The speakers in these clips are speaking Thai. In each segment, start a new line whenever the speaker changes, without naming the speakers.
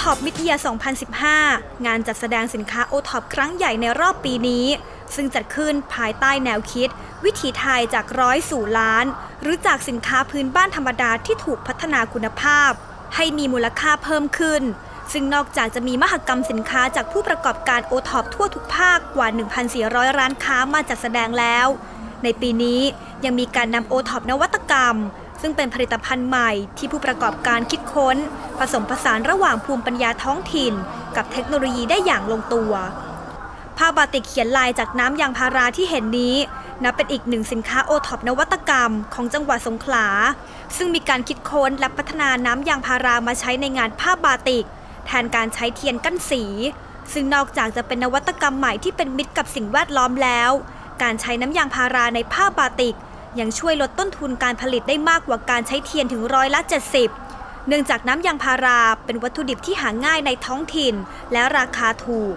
ท็อปมิ e ย2015 งานจัดแสดงสินค้าโอท็อปครั้งใหญ่ในรอบปีนี้ ซึ่งจัดขึ้นภายใต้แนวคิด วิถีไทยจากร้อยสู่ล้าน หรือจากสินค้าพื้นบ้านธรรมดาที่ถูกพัฒนาคุณภาพ ให้มีมูลค่าเพิ่มขึ้น ซึ่งนอกจากจะมีมหกรรมสินค้าจากผู้ประกอบการโอท็อปทั่วทุกภาคกว่า 1,400 ร้านค้ามาจัดแสดงแล้ว ในปีนี้ยังมีการนำโอท็อปนวัตกรรม ซึ่งเป็นผลิตภัณฑ์ใหม่ที่ผู้ประกอบการคิดค้น ผสมผสานระหว่างภูมิปัญญาท้องถิ่น กับเทคโนโลยีได้อย่างลงตัวผ้าบาติกเขียนลายจากน้ำยางพาราที่เห็นนี้นับเป็นอีกหนึ่งสินค้าโอท็อปนวัตกรรมของจังหวัดสงขลา ซึ่งมีการคิดค้นและพัฒนาน้ำยางพารามาใช้ในงานผ้าบาติก แทนการใช้เทียนกั้นสี ซึ่งนอกจากจะเป็นนวัตกรรมใหม่ที่เป็นมิตรกับสิ่งแวดล้อมแล้ว การใช้น้ำยางพาราในผ้าบาติก ยังช่วยลดต้นทุนการผลิตได้มากกว่าการใช้เทียนถึงร้อยละ 70 เนื่องจากน้ำยางพาราเป็นวัตถุดิบที่หาง่ายในท้องถิ่น และราคาถูก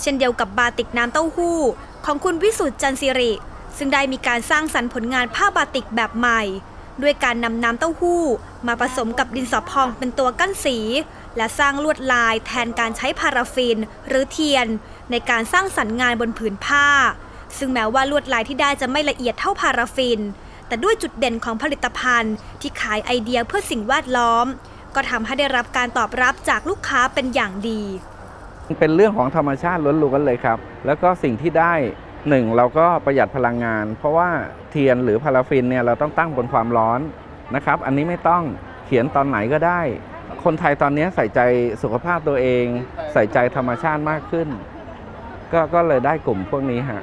เช่นเดียวกับบาติกน้ำเต้าหู้ ของคุณวิสุทธ์จันสิริ ซึ่งได้มีการสร้างสรรค์ผลงานผ้าบาติกแบบใหม่ ด้วยการนำน้ำเต้าหู้ มาผสมกับดินสอพองเป็นตัวกั้นสี และสร้างลวดลายแทนการใช้พาราฟิน หรือเทียน ในการสร้างสรรค์งานบนผืนผ้า ซึ่งแม้ว่าลวดลายที่ได้จะไม่ละเอียดเท่าพาราฟิน แต่ด้วยจุดเด่นของผลิตภัณฑ์ ที่ขายไอเดียเพื่อสิ่งแวดล้อม ก็ทำให้ได้รับการตอบรับจากลูกค้าเป็นอย่างดี
เป็นเรื่องของธรรมชาติล้วนๆเลยครับ แล้วก็สิ่งที่ได้หนึ่งเราก็ประหยัดพลังงาน เพราะว่าเทียนหรือพาราฟินเนี่ยเราต้องตั้งบนความร้อนนะครับ อันนี้ไม่ต้องเขียนตอนไหนก็ได้ คนไทยตอนนี้ใส่ใจสุขภาพตัวเอง ใส่ใจธรรมชาติมากขึ้น ก็ก็เลยได้กลุ่มพวกนี้ฮะ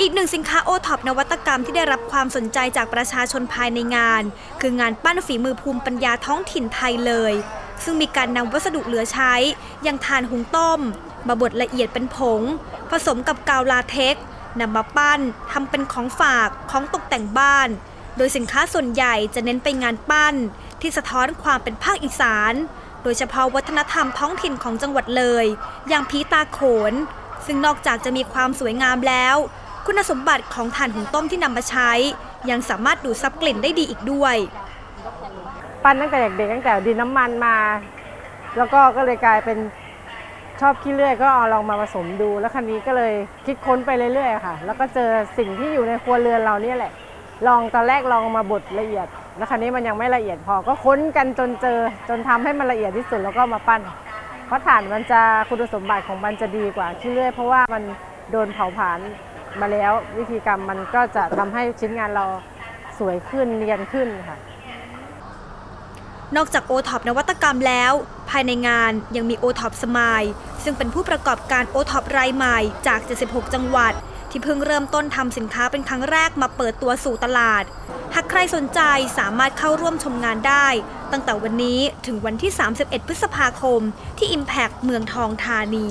อีกหนึ่งสินค้าโอท็อปนวัตกรรมที่ได้รับความสนใจจากประชาชนภายในงาน คืองานปั้นฝีมือภูมิปัญญาท้องถิ่นไทยเลย ซึ่งมีการนำวัสดุเหลือใช้ อย่างถ่านหุงต้ม มาบดละเอียดเป็นผง ผสมกับกาวลาเท็กนำมาปั้นทำเป็นของฝากของตกแต่งบ้าน โดยสินค้าส่วนใหญ่จะเน้นไปงานปั้น ที่สะท้อนความเป็นภาคอีสาน โดยเฉพาะวัฒนธรรมท้องถิ่นของจังหวัดเลย อย่างพีตาโขน ซึ่งนอกจากจะมีความสวยงามแล้ว คุณสมบัติของถ่านหุงต้มที่นำมาใช้ ยังสามารถดูดซับกลิ่นได้ดีอีกด้วย
ปั้นตั้งแต่เด็กๆตั้งแต่ดินน้ำมันมา แล้วก็ก็เลยกลายเป็นชอบขี้เลื่อยก็เอาลองมาผสมดู แล้วคันนี้ก็เลยคิดค้นไปเรื่อยๆค่ะ แล้วก็เจอสิ่งที่อยู่ในครัวเรือนเราเนี่ยแหละ ลองตอนแรกลองมาบดละเอียด แล้วคันนี้มันยังไม่ละเอียดพอก็ค้นกันจนเจอ จนทำให้มันละเอียดที่สุดแล้วก็มาปั้น เพราะถ่านมันจะคุณสมบัติของมันจะดีกว่าขี้เลื่อยเพราะว่ามันโดนเผาผลาญ มาแล้ววิธีกรรมมันก็จะทำให้ชิ้นงานเราสวยขึ้นเนียนขึ้นค่ะ
นอกจากโอท็อปนวัตกรรมแล้ว ภายในงานยังมีโอท็อปสมายซึ่งเป็นผู้ประกอบการโอท็อปรายใหม่จาก 76 จังหวัด ที่เพิ่งเริ่มต้นทำสินค้าเป็นครั้งแรกมาเปิดตัวสู่ตลาด หากใครสนใจสามารถเข้าร่วมชมงานได้ ตั้งแต่วันนี้ถึงวันที่ 31 พฤษภาคม ที่ Impact เมืองทองธานี